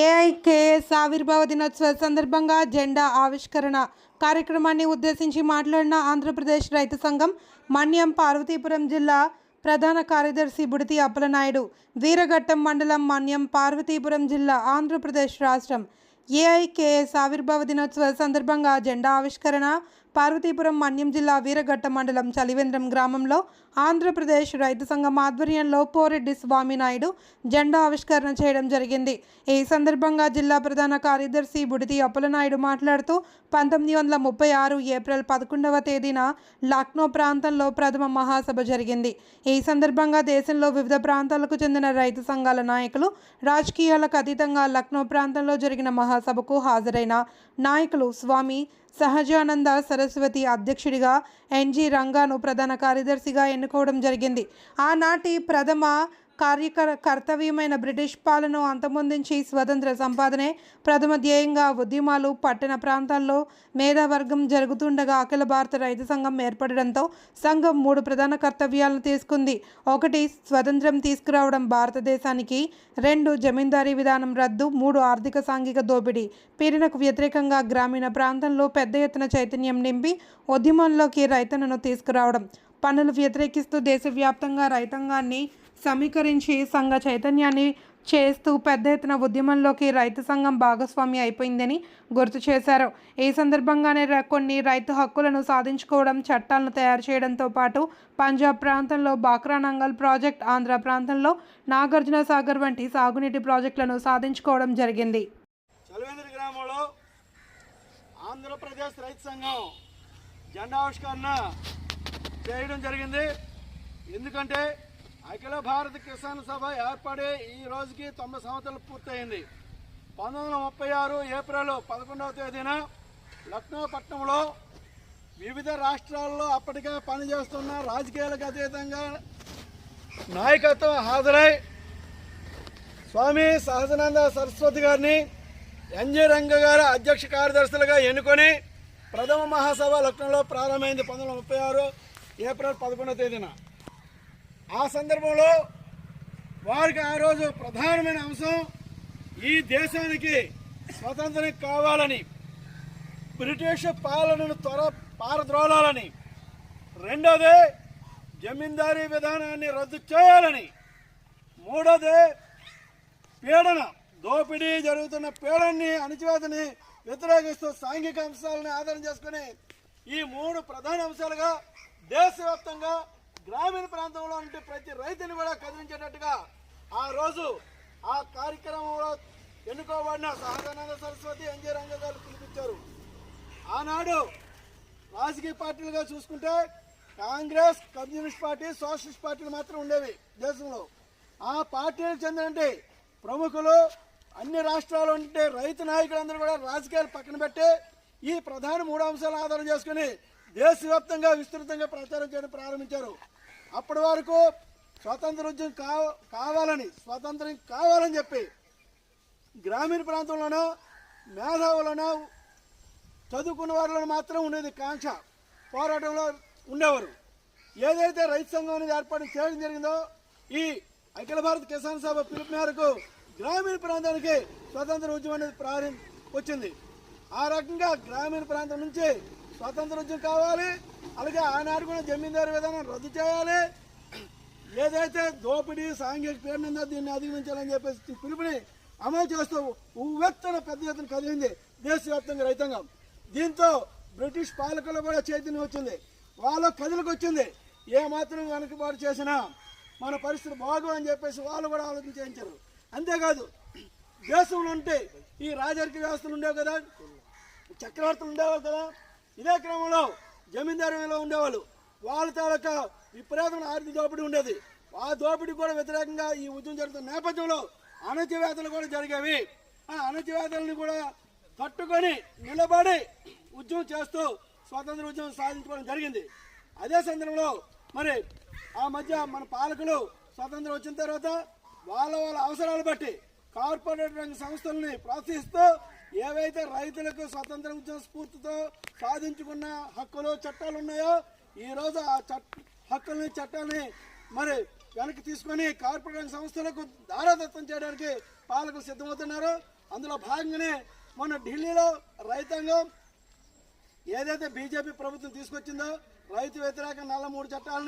AIKS ఆవిర్భావ దినోత్సవ సందర్భంగా జెండా ఆవిష్కరణ. కార్యక్రమాన్ని ఉద్దేశించి మాట్లాడిన ఆంధ్రప్రదేశ్ రైతు సంఘం మన్యం పార్వతీపురం జిల్లా ప్రధాన కార్యదర్శి బుడితి అప్పలనాయుడు. వీరఘట్టం మండలం మన్యం పార్వతీపురం జిల్లా ఆంధ్రప్రదేశ్ రాష్ట్రం. ఏఐకేఎస్ ఆవిర్భావ దినోత్సవ సందర్భంగా జెండా ఆవిష్కరణ పార్వతీపురం మన్యం జిల్లా వీరఘట్ట మండలం చలివేంద్రం గ్రామంలో ఆంధ్రప్రదేశ్ రైతు సంఘం ఆధ్వర్యంలో పోరెడ్డి స్వామినాయుడు జెండా ఆవిష్కరణ చేయడం జరిగింది. ఈ సందర్భంగా జిల్లా ప్రధాన కార్యదర్శి బుడితి అప్పలనాయుడు మాట్లాడుతూ పంతొమ్మిది వందల ముప్పై ఆరు ఏప్రిల్ పదకొండవ తేదీన లక్నో ప్రాంతంలో ప్రథమ మహాసభ జరిగింది. ఈ సందర్భంగా దేశంలో వివిధ ప్రాంతాలకు చెందిన రైతు సంఘాల నాయకులు రాజకీయాలకు అతీతంగా లక్నో ప్రాంతంలో జరిగిన మహా మహాసభకు హాజరైన నాయకులు స్వామి సహజానంద సరస్వతి అధ్యక్షుడిగా ఎన్జి రంగాను ప్రధాన కార్యదర్శిగా ఎన్నుకోవడం జరిగింది. ఆనాటి ప్రథమ కార్యకర కర్తవ్యమైన బ్రిటిష్ పాలన అంతమొందించి స్వతంత్ర సంపాదనే ప్రథమ ధ్యేయంగా ఉద్యమాలు పట్టణ ప్రాంతాల్లో మేధావర్గం జరుగుతుండగా అఖిల భారత రైతు సంఘం ఏర్పడడంతో సంఘం మూడు ప్రధాన కర్తవ్యాలను తీసుకుంది. ఒకటి స్వతంత్రం తీసుకురావడం భారతదేశానికి రెండు జమీందారీ విధానం రద్దు మూడు ఆర్థిక సాంఘిక దోపిడీ. పీడనకు వ్యతిరేకంగా గ్రామీణ ప్రాంతంలో పెద్ద ఎత్తున చైతన్యం నింపి ఉద్యమంలోకి రైతన్నను తీసుకురావడం. పన్నులు వ్యతిరేకిస్తూ దేశవ్యాప్తంగా రైతాంగాన్ని సమీకరించి సంఘ చైతన్యాన్ని చేస్తూ పెద్ద ఎత్తున ఉద్యమంలోకి రైతు సంఘం భాగస్వామి అయిపోయిందని గుర్తు చేశారు. ఈ సందర్భంగానే కొన్ని రైతు హక్కులను సాధించుకోవడం చట్టాలను తయారు చేయడంతో పాటు పంజాబ్ ప్రాంతంలో బాక్రా నంగల్ ప్రాజెక్ట్ ఆంధ్ర ప్రాంతంలో నాగార్జున సాగర్ వంటి సాగునీటి ప్రాజెక్టులను సాధించుకోవడం జరిగింది. గ్రామంలో ఆంధ్రప్రదేశ్ రైతు సంఘం జెండావిష్కరణ చేయడం జరిగింది. ఎందుకంటే అఖిల భారత కిసాన్ సభ ఏర్పడి ఈ రోజుకి తొంభై సంవత్సరాలు పూర్తయింది. పంతొమ్మిది వందల ముప్పై ఆరు ఏప్రిల్ పదకొండవ తేదీన లక్నో పట్టణంలో వివిధ రాష్ట్రాల్లో అప్పటికే పనిచేస్తున్న రాజకీయాలకు అతీతంగా నాయకత్వం హాజరై స్వామి సహజానంద సరస్వతి గారిని ఎన్జి రంగ గారు అధ్యక్ష కార్యదర్శులుగా ఎన్నుకొని ప్రథమ మహాసభ లక్నోలో ప్రారంభమైంది. పంతొమ్మిది వందల ముప్పై ఆరు ఏప్రిల్ పదకొండవ తేదీన. ఆ సందర్భంలో వారికి ఆ రోజు ప్రధానమైన అంశం ఈ దేశానికి స్వతంత్రం కావాలని బ్రిటిష్ పాలనను త్వర పారద్రోలాలని రెండోది జమీందారీ విధానాన్ని రద్దు చేయాలని మూడోది పీడన దోపిడీ జరుగుతున్న పీడన్ని అణిచివేతని వ్యతిరేకిస్తూ సాంఘిక అంశాలను ఆధారం చేసుకుని ఈ మూడు ప్రధాన అంశాలుగా దేశవ్యాప్తంగా గ్రామీణ ప్రాంతంలో ఉంటే ప్రతి రైతుని కూడా కదిలించేటట్టుగా ఆ రోజు ఆ కార్యక్రమంలో ఎన్నుకోబడిన సహజానంద సరస్వతి ఎన్జే రంగ గారు పిలిపించారు. ఆనాడు రాజకీయ పార్టీలుగా చూసుకుంటే కాంగ్రెస్ కమ్యూనిస్ట్ పార్టీ సోషలిస్ట్ పార్టీలు మాత్రం ఉండేవి దేశంలో. ఆ పార్టీలకు చెందినటువంటి ప్రముఖులు అన్ని రాష్ట్రాలు ఉంటే రైతు నాయకులందరూ కూడా రాజకీయాలు పక్కన పెట్టి ఈ ప్రధాన మూడు అంశాలను ఆధారం చేసుకుని దేశవ్యాప్తంగా విస్తృతంగా ప్రచారం చేయడం ప్రారంభించారు. అప్పటి వరకు స్వాతంత్ర ఉద్యమం కావ కావాలని స్వాతంత్రం కావాలని చెప్పి గ్రామీణ ప్రాంతంలోనో మేధావులను చదువుకున్న వారిలో మాత్రం ఉండేది కాంక్ష పోరాటంలో ఉండేవారు. ఏదైతే రైతు సంఘం అనేది ఏర్పాటు చేయడం జరిగిందో ఈ అఖిల భారత కిసాన్ సభ పిలుపు మేరకు గ్రామీణ ప్రాంతానికి స్వతంత్ర ఉద్యమం అనేది ప్రారంభ వచ్చింది. ఆ రకంగా గ్రామీణ ప్రాంతం నుంచి స్వతంత్ర ఉద్యమం కావాలి. అలాగే ఆనాడు కూడా జమీందారు విధానం రద్దు చేయాలి. ఏదైతే దోపిడీ సాంఘిక పీడన ఉందో దీన్ని అధిగమించాలని చెప్పేసి పిలుపుని అమలు చేస్తూ ఉవ్వెత్తన పెద్ద ఎత్తున కదిలింది దేశవ్యాప్తంగా రైతాంగం. దీంతో బ్రిటిష్ పాలకులు కూడా చైతన్యం వచ్చింది. వాళ్ళ కథలకు వచ్చింది. ఏ మాత్రం వెనకబాటు చేసినా మన పరిస్థితి బాగు అని చెప్పేసి వాళ్ళు కూడా ఆలోచన చేయించారు. అంతేకాదు దేశంలో ఉంటే ఈ రాజరిక వ్యవస్థలు ఉండేవి కదా చక్రవర్తులు ఉండేవాళ్ళు కదా ఇదే క్రమంలో జమీందారులో ఉండేవాళ్ళు. వాళ్ళ తాలూకా విపరీతమైన ఆర్థిక దోపిడీ ఉండేది. ఆ దోపిడీ కూడా వ్యతిరేకంగా ఈ ఉద్యమం జరుగుతున్న నేపథ్యంలో అణచివేతలు కూడా జరిగేవి. ఆ అణచివేతలను కూడా తట్టుకొని నిలబడి ఉద్యమం చేస్తూ స్వాతంత్ర ఉద్యమం సాధించుకోవడం జరిగింది. అదే సందర్భంలో మరి ఆ మధ్య మన పాలకులు స్వాతంత్రం వచ్చిన తర్వాత వాళ్ళ వాళ్ళ అవసరాలు బట్టి కార్పొరేట్ రంగ సంస్థల్ని ప్రోత్సహిస్తూ ఏవైతే రైతులకు స్వతంత్ర ఉద్యమ స్ఫూర్తితో సాధించుకున్న హక్కులు చట్టాలు ఉన్నాయో ఈరోజు ఆ చట్ హక్కుల్ని చట్టాన్ని మరి వెనక్కి తీసుకొని కార్పొరేట్ సంస్థలకు దారాదత్తం చేయడానికి పాలకులు సిద్ధమవుతున్నారు. అందులో భాగంగానే మొన్న ఢిల్లీలో రైతాంగం ఏదైతే బీజేపీ ప్రభుత్వం తీసుకొచ్చిందో రైతు వ్యతిరేక నల్ల మూడు చట్టాలని